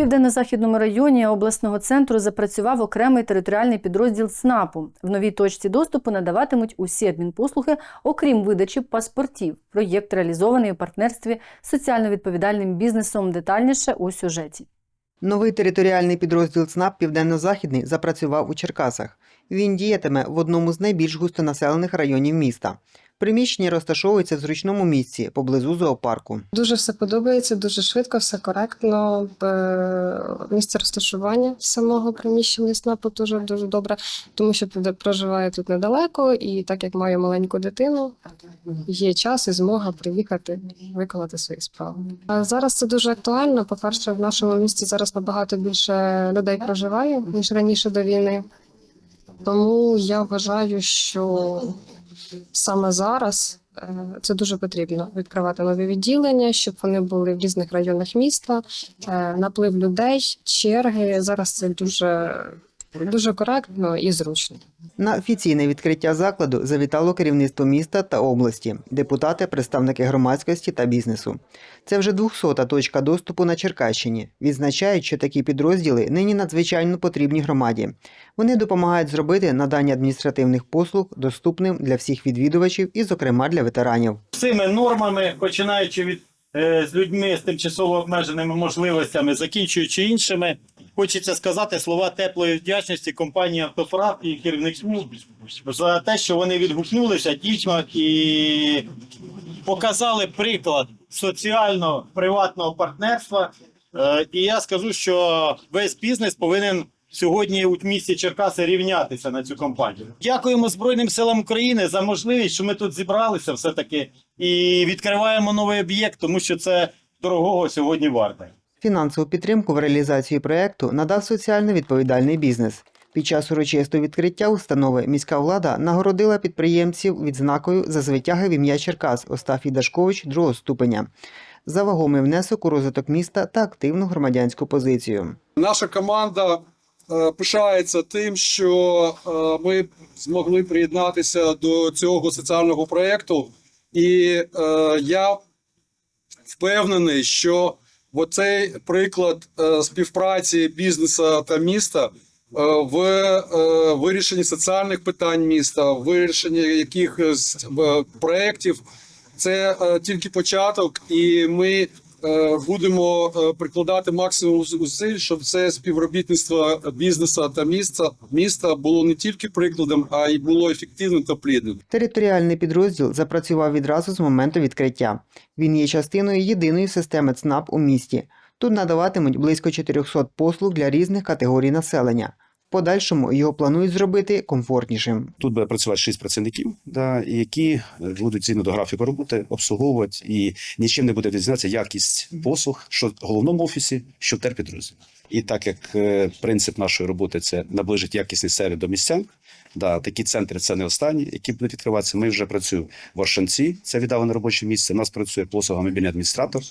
південно-західному районі обласного центру запрацював окремий територіальний підрозділ ЦНАПу. В новій точці доступу надаватимуть усі адмінпослуги, окрім видачі паспортів. Проєкт реалізований у партнерстві з соціально відповідальним бізнесом. Детальніше у сюжеті. Новий територіальний підрозділ ЦНАП Південно-Західний запрацював у Черкасах. Він діятиме в одному з найбільш густонаселених районів міста. Приміщення розташовується в зручному місці поблизу зоопарку. Дуже все подобається, дуже швидко, все коректно. Місце розташування самого приміщення СНАПу дуже дуже добре, тому що туди проживаю тут недалеко, і так як маю маленьку дитину, є час і змога приїхати виконати свої справи. А зараз це дуже актуально. По-перше, в нашому місті зараз набагато більше людей проживає ніж раніше до війни. Тому я вважаю, що саме зараз е, це дуже потрібно відкривати нові відділення, щоб вони були в різних районах міста. Е, Наплив людей, черги. Зараз це дуже, дуже коректно і зручно. На офіційне відкриття закладу завітало керівництво міста та області, депутати, представники громадськості та бізнесу. Це вже 200-та точка доступу на Черкащині. Відзначають, що такі підрозділи нині надзвичайно потрібні громаді. Вони допомагають зробити надання адміністративних послуг доступним для всіх відвідувачів і, зокрема, для ветеранів. цими нормами, починаючи від е, з людьми з тимчасово обмеженими можливостями, закінчуючи іншими, хочеться сказати слова теплої вдячності компанії Автофрав і керівництву за те, що вони відгукнулися дійсно і показали приклад соціально-приватного партнерства. Е, і я скажу, що весь бізнес повинен. Сьогодні у місті Черкаси рівнятися на цю компанію. Дякуємо Збройним силам України за можливість, що ми тут зібралися все таки і відкриваємо новий об'єкт, тому що це дорогого сьогодні варте. Фінансову підтримку в реалізації проекту надав соціально відповідальний бізнес. Під час урочистого відкриття установи міська влада нагородила підприємців відзнакою за звитяги в ім'я Черкас Остафій Дашкович другого ступеня за вагомий внесок у розвиток міста та активну громадянську позицію. Наша команда е, пишається тим, що е, ми змогли приєднатися до цього соціального проєкту, і е, я впевнений, що оцей приклад е, співпраці бізнесу та міста е, в е, вирішенні соціальних питань міста, в вирішенні якихось проєктів, це тільки початок, і ми будемо е, прикладати максимум зусиль, щоб це співробітництво бізнесу та міста міста було не тільки прикладом, а й було ефективним та плідним. Територіальний підрозділ запрацював відразу з моменту відкриття. Він є частиною єдиної системи ЦНАП у місті. Тут надаватимуть близько 400 послуг для різних категорій населення. Подальшому його планують зробити комфортнішим. Тут буде працювати шість працівників, да, які будуть згідно до графіку роботи обслуговувати і нічим не буде відрізнятися якість послуг, що в головному офісі, що в терпідрозділі. І так як е, принцип нашої роботи це наближити якісний сервіс до містян, да, такі центри це не останні, які будуть відкриватися. Ми вже працюємо в Оршанці, це віддалене робоче місце. У нас працює послуга мобільний адміністратор,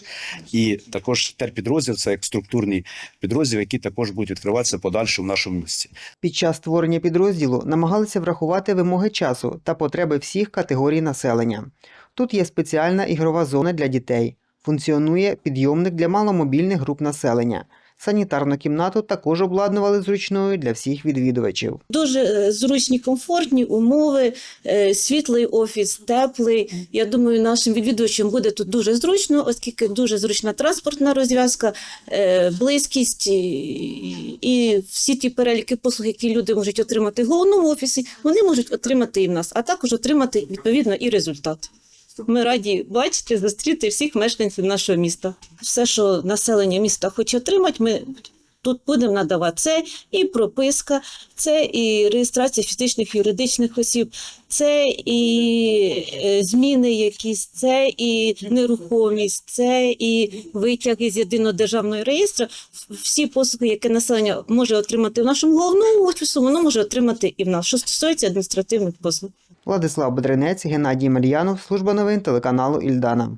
і також терпідрозділ це як структурний підрозділ, які також будуть відкриватися подальше в нашому місці. Під час створення підрозділу намагалися врахувати вимоги часу та потреби всіх категорій населення. Тут є спеціальна ігрова зона для дітей, функціонує підйомник для маломобільних груп населення. Санітарну кімнату також обладнували зручною для всіх відвідувачів. Дуже е, зручні, комфортні умови, е, світлий офіс, теплий. Я думаю, нашим відвідувачам буде тут дуже зручно, оскільки дуже зручна транспортна розв'язка, е, близькість і- всі ті переліки послуг, які люди можуть отримати в головному офісі, вони можуть отримати і в нас, а також отримати відповідно і результат. Ми раді бачити, зустріти всіх мешканців нашого міста. Все, що населення міста хоче отримати, ми тут будемо надавати. Це і прописка, це і реєстрація фізичних юридичних осіб, це і е, зміни якісь, це і нерухомість, це і витяги з єдиного державного реєстру. Всі послуги, які населення може отримати в нашому головному офісу, воно може отримати і в нас, що стосується адміністративних послуг. Владислав Бедренець, Геннадій Мальянов, служба новин телеканалу Ільдана.